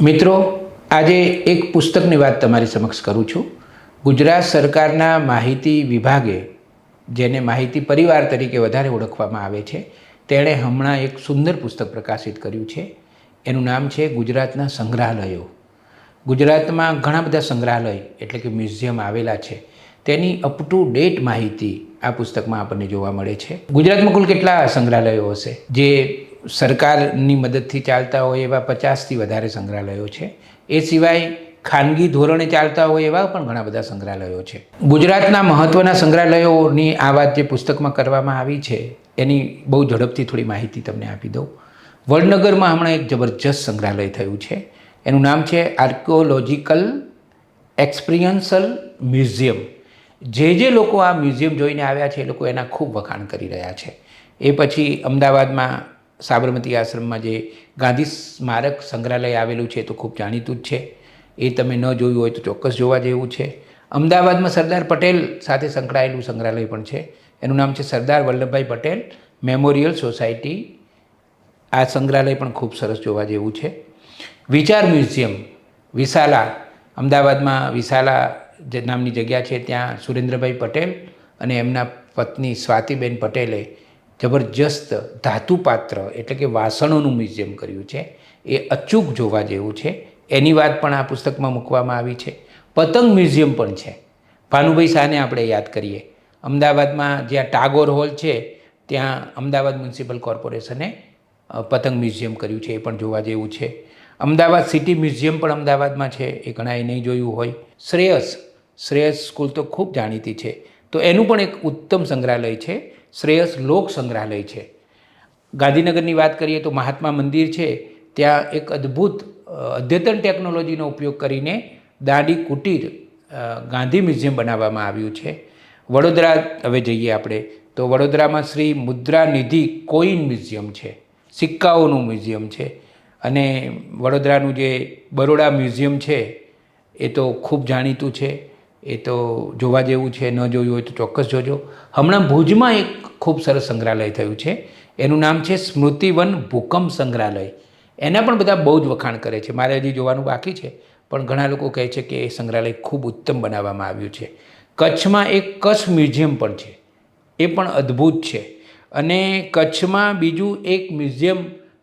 મિત્રો, આજે એક પુસ્તકની વાત તમારી સમક્ષ કરું છું. ગુજરાત સરકારના માહિતી વિભાગે, જેને માહિતી પરિવાર તરીકે વધારે ઓળખવામાં આવે છે, તેણે હમણાં એક સુંદર પુસ્તક પ્રકાશિત કર્યું છે. એનું નામ છે ગુજરાતના સંગ્રહાલયો. ગુજરાતમાં ઘણા બધા સંગ્રહાલય એટલે કે મ્યુઝિયમ આવેલા છે. તેની અપ ટુ ડેટ માહિતી આ પુસ્તકમાં આપણને જોવા મળે છે. ગુજરાતમાં કુલ કેટલા સંગ્રહાલયો હશે? જે સરકારની મદદથી ચાલતા હોય એવા પચાસથી વધારે સંગ્રહાલયો છે. એ સિવાય ખાનગી ધોરણે ચાલતા હોય એવા પણ ઘણા બધા સંગ્રહાલયો છે. ગુજરાતના મહત્ત્વના સંગ્રહાલયોની આ વાત જે પુસ્તકમાં કરવામાં આવી છે, એની બહુ ઝડપથી થોડી માહિતી તમને આપી દઉં. વડનગરમાં હમણાં એક જબરજસ્ત સંગ્રહાલય થયું છે. એનું નામ છે આર્કિયોલોજિકલ એક્સપિરિયન્સલ મ્યુઝિયમ. જે જે લોકો આ મ્યુઝિયમ જોઈને આવ્યા છે, એ લોકો એના ખૂબ વખાણ કરી રહ્યા છે. એ પછી અમદાવાદમાં સાબરમતી આશ્રમમાં જે ગાંધી સ્મારક સંગ્રહાલય આવેલું છે તો ખૂબ જાણીતું જ છે. એ તમે ન જોયું હોય તો ચોક્કસ જોવા જેવું છે. અમદાવાદમાં સરદાર પટેલ સાથે સંકળાયેલું સંગ્રહાલય પણ છે. એનું નામ છે સરદાર વલ્લભભાઈ પટેલ મેમોરિયલ સોસાયટી. આ સંગ્રહાલય પણ ખૂબ સરસ જોવા જેવું છે. વિચાર મ્યુઝિયમ, વિશાલા, અમદાવાદમાં વિશાલા જે નામની જગ્યા છે ત્યાં સુરેન્દ્રભાઈ પટેલ અને એમના પત્ની સ્વાતિબેન પટેલે જબરજસ્ત ધાતુપાત્ર એટલે કે વાસણોનું મ્યુઝિયમ કર્યું છે. એ અચૂક જોવા જેવું છે. એની વાત પણ આ પુસ્તકમાં મૂકવામાં આવી છે. પતંગ મ્યુઝિયમ પણ છે. ભાનુભાઈ શાહને આપણે યાદ કરીએ. અમદાવાદમાં જ્યાં ટાગોર હોલ છે, ત્યાં અમદાવાદ મ્યુનિસિપલ કોર્પોરેશને પતંગ મ્યુઝિયમ કર્યું છે. એ પણ જોવા જેવું છે. અમદાવાદ સિટી મ્યુઝિયમ પણ અમદાવાદમાં છે. એ ઘણાએ નહીં જોયું હોય. શ્રેયસ. શ્રેયસ સ્કૂલ તો ખૂબ જાણીતી છે. તો એનું પણ એક ઉત્તમ સંગ્રહાલય છે. શ્રેયસ લોક સંગ્રહાલય છે. ગાંધીનગરની વાત કરીએ તો મહાત્મા મંદિર છે. ત્યાં એક અદ્ભુત અદ્યતન ટેકનોલોજીનો ઉપયોગ કરીને દાંડી કુટીર ગાંધી મ્યુઝિયમ બનાવવામાં આવ્યું છે. વડોદરા, હવે જઈએ આપણે, તો વડોદરામાં શ્રી મુદ્રા નિધિ કોઈન મ્યુઝિયમ છે. સિક્કાઓનું મ્યુઝિયમ છે. અને વડોદરાનું જે બરોડા મ્યુઝિયમ છે, એ તો ખૂબ જાણીતું છે. એ તો જોવા જેવું છે, ન જોયું હોય તો ચોક્કસ જોજો. હમણાં ભુજમાં એક ખૂબ સરસ સંગ્રહાલય થયું છે. એનું નામ છે સ્મૃતિવન ભૂકંપ સંગ્રહાલય. એના પણ બધા બહુ જ વખાણ કરે છે. મારે હજી જોવાનું બાકી છે, પણ ઘણા લોકો કહે છે કે એ સંગ્રહાલય ખૂબ ઉત્તમ બનાવવામાં આવ્યું છે. કચ્છમાં એક કચ્છ મ્યુઝિયમ પણ છે. એ પણ અદ્ભુત છે. અને કચ્છમાં બીજું એક મ્યુઝિયમ,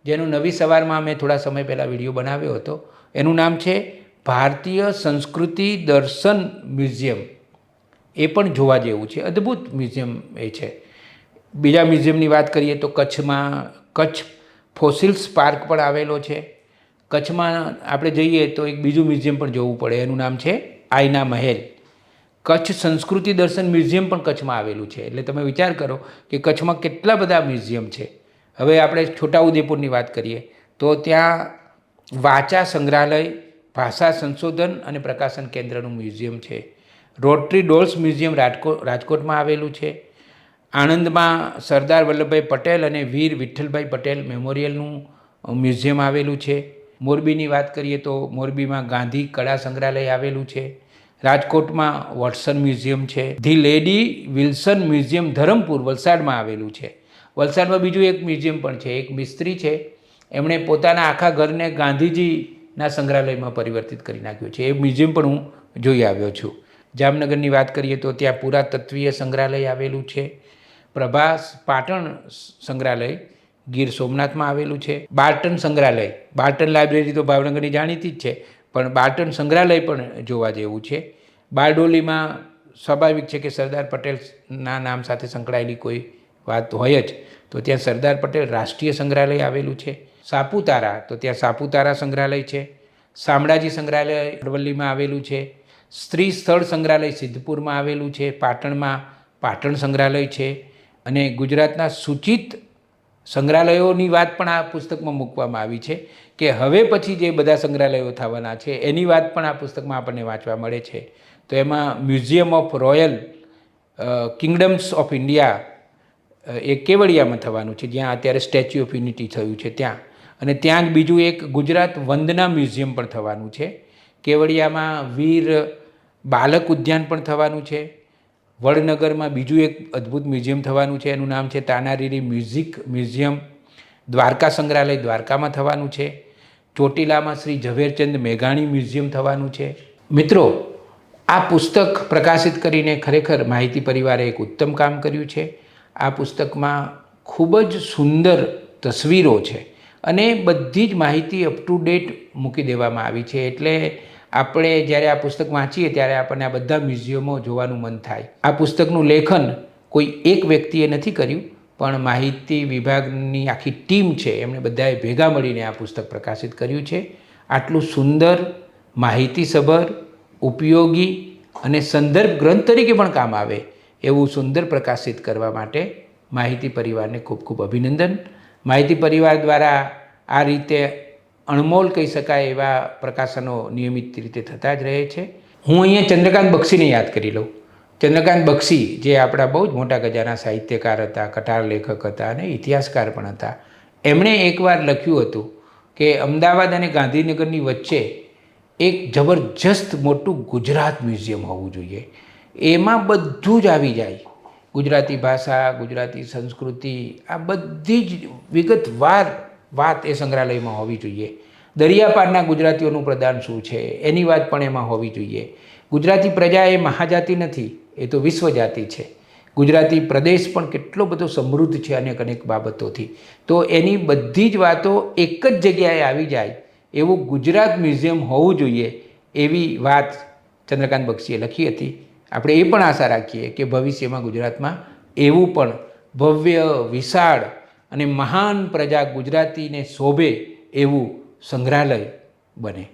જેનું નવી સવારમાં મેં થોડા સમય પહેલાં વીડિયો બનાવ્યો હતો, એનું નામ છે ભારતીય સંસ્કૃતિ દર્શન મ્યુઝિયમ એ પણ જોવા જેવું છે. અદ્ભુત મ્યુઝિયમ એ છે. બીજા મ્યુઝિયમની વાત કરીએ તો કચ્છમાં કચ્છ ફોસિલ્સ પાર્ક પણ આવેલો છે. કચ્છમાં આપણે જઈએ તો એક બીજું મ્યુઝિયમ પણ જોવું પડે, એનું નામ છે આઈના મહેલ. કચ્છ સંસ્કૃતિ દર્શન મ્યુઝિયમ પણ કચ્છમાં આવેલું છે. એટલે તમે વિચાર કરો કે કચ્છમાં કેટલા બધા મ્યુઝિયમ છે. હવે આપણે છોટાઉદેપુરની વાત કરીએ તો ત્યાં વાચા સંગ્રહાલય ભાષા સંશોધન અને પ્રકાશન કેન્દ્રનું મ્યુઝિયમ છે. રોટરી ડોલ્સ મ્યુઝિયમ રાજકોટ રાજકોટમાં આવેલું છે. આણંદમાં સરદાર વલ્લભભાઈ પટેલ અને વીર વિઠ્ઠલભાઈ પટેલ મેમોરિયલનું મ્યુઝિયમ આવેલું છે. મોરબીની વાત કરીએ તો મોરબીમાં ગાંધી કળા સંગ્રહાલય આવેલું છે. રાજકોટમાં વોટસન મ્યુઝિયમ છે. The lady Wilson museum Dharampur વલસાડમાં આવેલું છે. વલસાડમાં બીજું એક મ્યુઝિયમ પણ છે. એક મિસ્ત્રી છે. એમણે પોતાના આખા ઘરને ગાંધીજીના સંગ્રહાલયમાં પરિવર્તિત કરી નાખ્યું છે. એ મ્યુઝિયમ પણ હું જોઈ આવ્યો છું. જામનગરની વાત કરીએ તો ત્યાં પુરાતત્વીય સંગ્રહાલય આવેલું છે. પ્રભાસ પાટણ સંગ્રહાલય ગીર સોમનાથમાં આવેલું છે. બાર્ટન સંગ્રહાલય બાર્ટન લાઇબ્રેરી તો ભાવનગરની જાણીતી જ છે, પણ બાર્ટન સંગ્રહાલય પણ જોવા જેવું છે. બારડોલીમાં સ્વાભાવિક છે કે સરદાર પટેલના નામ સાથે સંકળાયેલી કોઈ વાત હોય જ, તો ત્યાં સરદાર પટેલ રાષ્ટ્રીય સંગ્રહાલય આવેલું છે. સાપુતારા, તો ત્યાં સાપુતારા સંગ્રહાલય છે. શામળાજી સંગ્રહાલય અરવલ્લીમાં આવેલું છે. સ્ત્રી સ્થળ સંગ્રહાલય સિદ્ધપુરમાં આવેલું છે. પાટણમાં પાટણ સંગ્રહાલય છે. અને ગુજરાતના સૂચિત સંગ્રહાલયોની વાત પણ આ પુસ્તકમાં મૂકવામાં આવી છે કે હવે પછી જે બધા સંગ્રહાલયો થવાના છે, એની વાત પણ આ પુસ્તકમાં આપણને વાંચવા મળે છે. તો એમાં museum of royal kingdoms of India એ કેવડિયામાં થવાનું છે, જ્યાં અત્યારે સ્ટેચ્યુ ઓફ યુનિટી થયું છે ત્યાં. અને ત્યાં જ બીજું એક ગુજરાત વંદના મ્યુઝિયમ પણ થવાનું છે. કેવડિયામાં વીર બાલક ઉદ્યાન પણ થવાનું છે. વડનગરમાં બીજું એક અદ્ભુત મ્યુઝિયમ થવાનું છે. એનું નામ છે તાનારીરી મ્યુઝિક મ્યુઝિયમ. દ્વારકા સંગ્રહાલય દ્વારકામાં થવાનું છે. ચોટીલામાં શ્રી ઝવેરચંદ મેઘાણી મ્યુઝિયમ થવાનું છે. મિત્રો, આ પુસ્તક પ્રકાશિત કરીને ખરેખર માહિતી પરિવારે એક ઉત્તમ કામ કર્યું છે. આ પુસ્તકમાં ખૂબ જ સુંદર તસવીરો છે. અને બધી જ માહિતી અપ ટુ ડેટ મૂકી દેવામાં આવી છે. એટલે આપણે જ્યારે આ પુસ્તક વાંચીએ ત્યારે આપણને આ બધા મ્યુઝિયમો જોવાનું મન થાય. આ પુસ્તકનું લેખન કોઈ એક વ્યક્તિએ નથી કર્યું, પણ માહિતી વિભાગની આખી ટીમ છે. એમણે બધાએ ભેગા મળીને આ પુસ્તક પ્રકાશિત કર્યું છે. આટલું સુંદર, માહિતીસભર, ઉપયોગી અને સંદર્ભ ગ્રંથ તરીકે પણ કામ આવે એવું સુંદર પ્રકાશિત કરવા માટે માહિતી પરિવારને ખૂબ ખૂબ અભિનંદન. માહિતી પરિવાર દ્વારા આ રીતે અણમોલ કહી શકાય એવા પ્રકાશનો નિયમિત રીતે થતા જ રહે છે. હું અહીંયા ચંદ્રકાંત બક્ષીને યાદ કરી લઉં. ચંદ્રકાંત બક્ષી જે આપણા બહુ જ મોટા ગજાના સાહિત્યકાર હતા, કટાર લેખક હતા અને ઇતિહાસકાર પણ હતા. એમણે એકવાર લખ્યું હતું કે અમદાવાદ અને ગાંધીનગરની વચ્ચે એક જબરજસ્ત મોટું ગુજરાત મ્યુઝિયમ હોવું જોઈએ. એમાં બધું જ આવી જાય. ગુજરાતી ભાષા, ગુજરાતી સંસ્કૃતિ, આ બધી જ વિગતવાર વાત એ સંગ્રહાલયમાં હોવી જોઈએ. દરિયાપારના ગુજરાતીઓનું પ્રદાન શું છે? એની વાત પણ એમાં હોવી જોઈએ. ગુજરાતી પ્રજા એ મહાજાતિ નથી, એ તો વિશ્વજાતિ છે. ગુજરાતી પ્રદેશ પણ કેટલો બધો સમૃદ્ધ છે અનેક અનેક બાબતોથી. તો એની બધી જ વાતો એક જ જગ્યાએ આવી જાય એવું ગુજરાત મ્યુઝિયમ હોવું જોઈએ એવી વાત ચંદ્રકાંત બક્ષીએ લખી હતી. આપણે એ પણ આશા રાખીએ કે ભવિષ્યમાં ગુજરાતમાં એવું પણ ભવ્ય, વિશાળ અને મહાન પ્રજા ગુજરાતીને શોભે એવું સંગ્રહાલય બને.